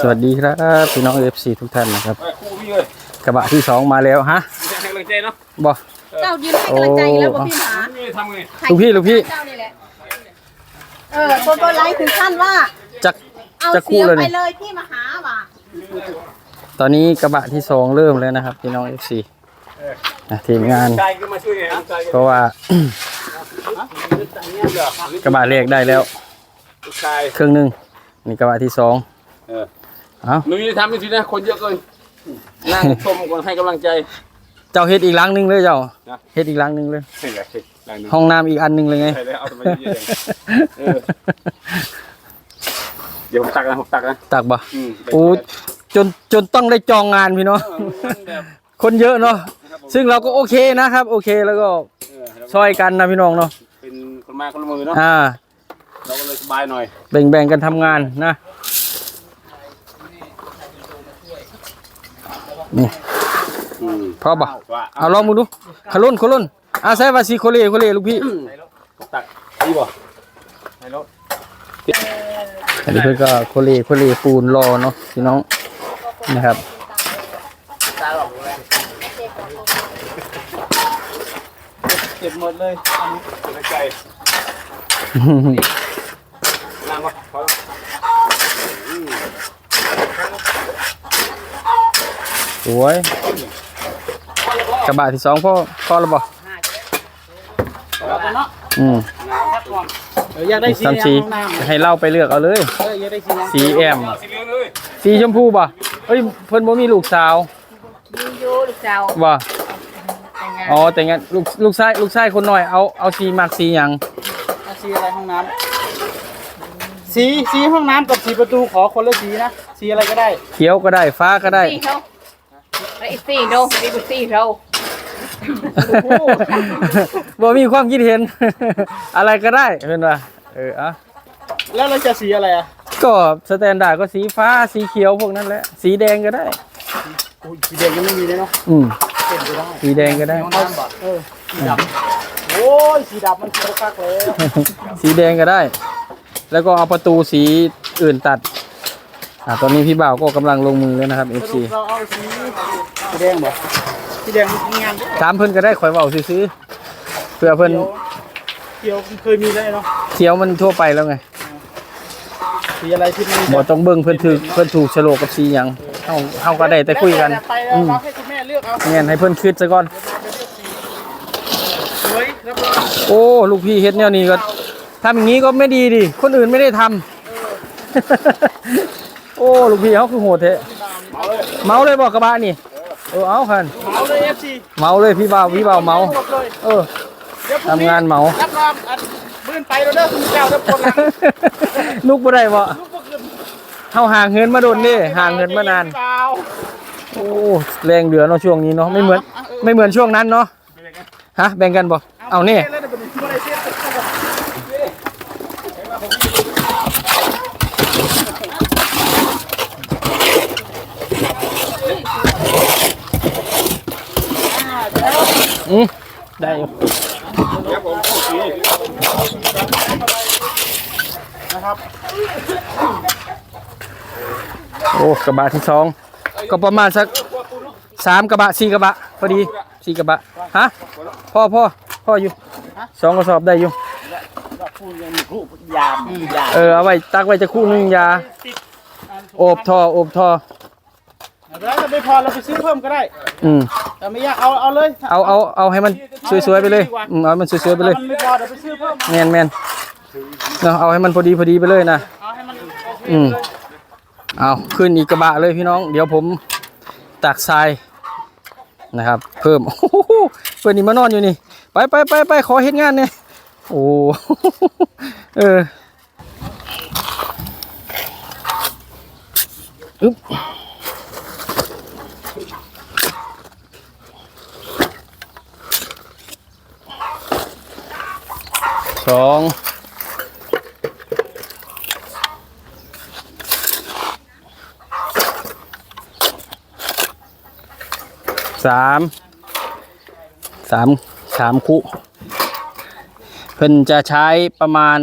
สวัสดีครับพี่น้องเอฟซีทุกท่านนะครับไปคู่พี่เลยกระบะที่สองมาแล้วฮะไม่ใช่ให้กำลังใจเนาะบอเจ้ายืนให้กำลังใจอีกแล้วบอกพี่หมาไม่ได้ทำไงลูกพี่ลูกพี่เจ้านี่แหละเออโกโกไลท์ถึงขั้นว่าจักเอาจะคู่เสียงเลยไปนี่เลยพี่มาหาว่ะตอนนี้กระบะที่สองเริ่มแล้วนะครับพี่น้องเอฟซีนะทีมงาน ใจก็มาช่วยไงใจเพราะว่า กระบะแรกได้แล้ว ลูกชายครึ่งหนึ่งนี่กระบะที่สอง เออ เอาหนูนี่ทำไม่ทีนะคนเยอะเกินนั่งชมก่อนให้กำลังใจเจ้าเฮ็ดอีกหลังหนึงเลยเจ้านะเฮ็ดอีกหลังหนึงเลย ใช่เลยใช่หลังนึงห้องน้ำอีกอันหนึงเลยไง ใช่แล้วเอาทำไมเยอะจังเออเดี๋ยวผมตักนะผมตักนะตักบ่อืมโอ้จนจนต้องได้จองงานพี่เนาะเออมันแบบคนเยอะเนาะนะครับผมซึ่งเราก็โอเคนะครับ โอเคแล้วก็เออแล้วช่วยกันนะพี่น้องเนาะเป็นคนมาคนละมือเนาะอ่า เราก็เลยสบายหน่อย แบ่งแบ่งกันทำงานนะ นี่อืมพอบ่ว่าเอาลองมือดูขลุ่นขลุ่นอาใส่วาซีโคเลโคเลลูกพี่ผมตักดีบ่ให้รถอันนี้เพื่อนก็โคเลโคเลปูนรอเนาะพี่น้องนะครับเก็บหมดเลยอันนี้กำลังใจนั่งวะพอแล้ว สวย กระบะที่สองพ่อพ่อแล้วบ่แล้วกันเนาะอืมเอออยากได้สีสามสีให้เล่าไปเลือกเอาเลยเอออยากได้สีน้ำสีแอมสีเหลืองเลยสีชมพูบ่เอ้ยเพิ่นบ่มีลูกสาวยูยูลูกเจ้าบ่แต่งงานอ๋อแต่งั้นลูกลูกชายลูกชายคนน้อยเอาเอาสีมักสีหยังเอาสีอะไรห้องน้ำสีสีห้องน้ำกับสีประตูขอคนละสีนะสีอะไรก็ได้ เขียวก็ได้ฟ้าก็ได้สี่เขา ไอ้สี่โดนี่กูสี่เราบ่มีความคิดเห็น อะไรก็ได้เห็นป่ะเอออะแล้วเราจะสีอะไรอะก็สแตนดาร์ดก็สีฟ้าสีเขียวพวกนั้นแหละ สีแดงก็ได้โอ้ยสีแดงยังไม่มีเลยเนาะอืมเป็นไปได้สีแดงก็ได้ห้องน้ำบ่เออสีดำโอ้ยสีดำมันโคตรคักแล้วสีแดงก็ได้ แล้วก็เอาประตูสีอื่นตัด อ่าตอนนี้พี่บ่าวก็กำลังลงมือแล้วนะครับส FC รุปเราเอาสีสีแดงบ่สีแดงมันงามด้วยถามเพิ่นก็ได้ข่อยเว้าซื้อๆเพื่อเพิ่นเขียวเขียวเคยมีแล้วเนาะเขียวมันทั่วไปแล้วไงสีอะไรที่มันบ่ต้องเบิ่งเพิ่นถือเพิ่นถูกโฉลกกับสีหยังเฮาเฮาก็ได้แต่คุยกันแล้วแต่ไปแล้วเราให้คุณแม่เลือกเอางั้นให้เพิ่นคิดซะก่อน สวยรับรองโอ้ลูกพี่เฮ็ดแนวนี้ก็ทำอย่างนี้ก็ไม่ดีดิคนอื่นไม่ได้ทำ โอ้ลูกพี่เขาคือโหดแท้เมาเลยบอกกระบะนี่ เออเอาคันเอาเลย FC เมาเลยพี่บ่าวพี่บ่าวเมาหมดเลยเออเดี๋ยวพรุ่ทำงานเมารับรองอันมื่นไปแล้วเด้อคุณเจ้าเด้อคนหลังลูกบ่ได้บ่ลูกบ่ขึ้นเฮาห่างเงินมาโดนเด้ห่างเงินมานานเปล่าโอ้แรงเหลือเนาะช่วงนี้เนาะไม่เหมือนไม่เหมือนช่วงนั้นเนาะฮะแบ่งกันบ่เอานี่แล้วเดี๋ยวผมช่วยเสีย อืมได้อยู่ครับผมคู่สีนะครับ โอ้กระบะที่สองก็ประมาณสักสามกระบะสี่กระบะพอดีสี่กระบะฮะพ่อพ่อพ่ออยู่สองกระสอบได้อยู่พูดยังมีรูปยามยามเออเอาไว้ตักไว้จะคู่หนึงยาติดโอบทอโอบทอแล้วจะไม่พอเราไปซื้อเพิ่มก็ได้ อืม แต่ไม่ยากเอาเอาเลยเอาเอาเอาให้มันสวยๆไปเลยอืมเอาให้มันสวยๆไปเลยถ้ามันไม่พอเดี๋ยวไปซื้อเพิ่มแมนแมนเนาะเอาให้มันพอดีพอดีไปเลยนะ เอาให้มันโอเคอืมเอาขึ้นอีกกระบะเลยพี่น้อง เดี๋ยวผมตักทรายนะครับ เพิ่ม โอ้โหเพื่อนนี่มานอนอยู่นี่ ไปไปไปไปขอเฮ็ดงานเนี่ยโอ้เอออึ๊บ สองสามสามสามคุ เพิ่นจะใช้ประมาณ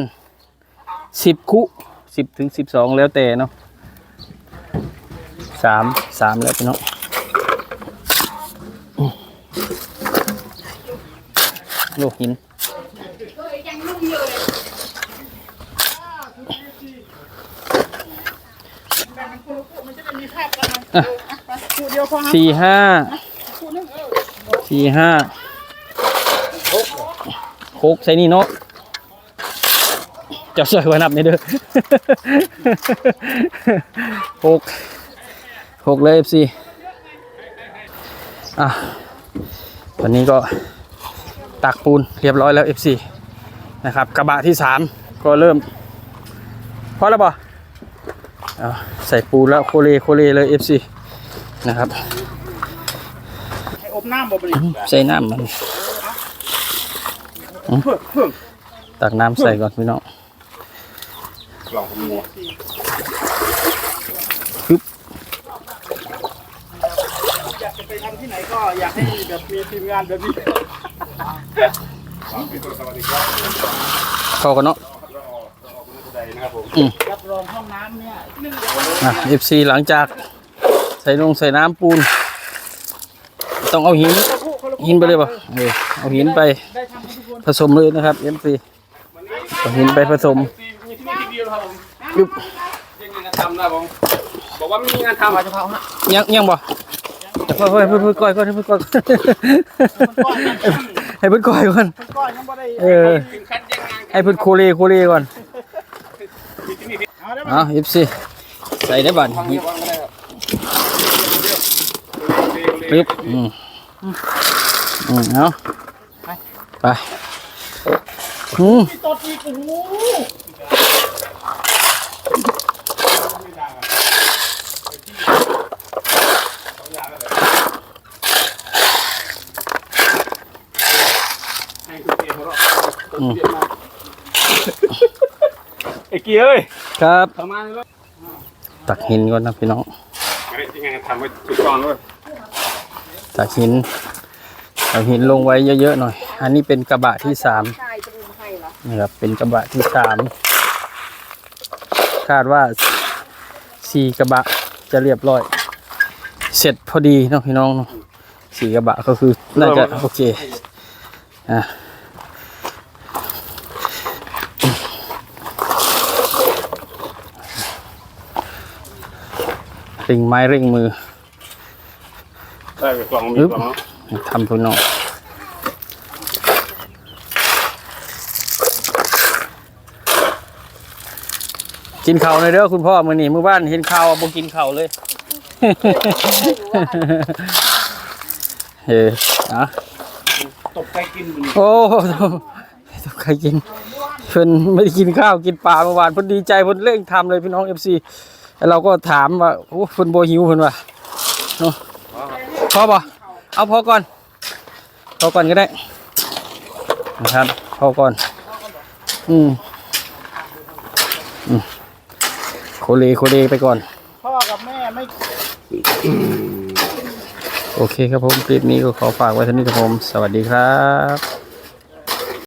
สิบคุสิบถึงสิบสองแล้วแต่เนาะสามสามแล้วพี่น้องลูกหิน อครับสี่ห้าสี่ห้าโคกใส่นี่เนาะเจะสวยกว่านับนี่เด้อหกหกเลยเอฟซีอะวันนี้ก็ตักปูนเรียบร้อยแล้วเอฟซี นะครับกระบะที่สามก็เริ่มพอแล้วป่ะเอาใส่ปูนแล้วโคเลโคเลเลยเอฟซีนะครับให้อบน้ำบ่บริใส่น้ำมันอืมตักน้ำใส่ก่อนพี่น้องลองขโมยอยากจะไปทำที่ไหนก็อยากให้แบบมีทีมงานแบบนี้ เข้ากันเนาะรับรองห้องน้ำเนี่ยอะ FC หลังจากใส่ลงใส่น้ำปูน ต้องเอาหิน หินไปเลยป่ะเออเอาหินไปผสมเลยนะครับ FC เอาหินไปผสมปึ๊บทำนะผมบอกว่าไม่มีงานทำอาจจะเผาฮะยังยังบ่เพื่อเพื่อเพื่อก้อยก่อนให้เพื่อก้อย ให้เพื่อนก้อยก่อน ก้อนยังบ่ได้เออ ถึงคัดแยกงานให้เพื่อนโคเลโคเลก่อนเอาได้ไหมเอา FC ใส่ได้บัตรวางเรียบวางก็ได้ครับปึ๊บอืมอืมเอาไปอืม ตดอีกโอ้โหให้คุณเกียร์เขาหรอก อืม ไอ้เกียร์เอ้ยครับประมาณนี้แล้วตักหินก่อนนะพี่น้องไม่ได้ยังไงทำไว้ถูกต้องด้วยตักหินเอาหินลงไว้เยอะๆหน่อย อันนี้เป็นกระบะที่สามใช่จะเป็นใครเหรอนะครับเป็นกระบะที่สามคาดว่าสี่กระบะจะเรียบร้อย เสร็จพอดีเนาะพี่น้องเนาะสี่กระบะก็คือน่าจะโอเคอะ เร่งไม้เร่งมือได้ไปกล่องมีกล่องเนาทำพี่น้องกินข้าวเลยเด้อคุณพ่อมือนี้มื้อบ้านเห็นข้าวบ่กินข้าวเลยเฮ้อะตบไก่กินโอ้ต้องใครกินเพิ่นไม่ได้กินข้าวกินปลาเมื่อวานเพิ่นดีใจเพิ่นเร่งทำเลยพี่น้อง FC แล้วเราก็ถามว่าโอ้เพิ่นบ่หิวเพิ่นว่าเนาะพอบ่เอาพอก่อนพอก่อนก็ได้นะครับพอก่อน อืมอืมโคเลโคเลไปก่อน พ่อกับแม่ไม่ โอเคครับผมคลิปนี้ก็ขอฝากไว้เท่านี้ครับผม สวัสดีครับ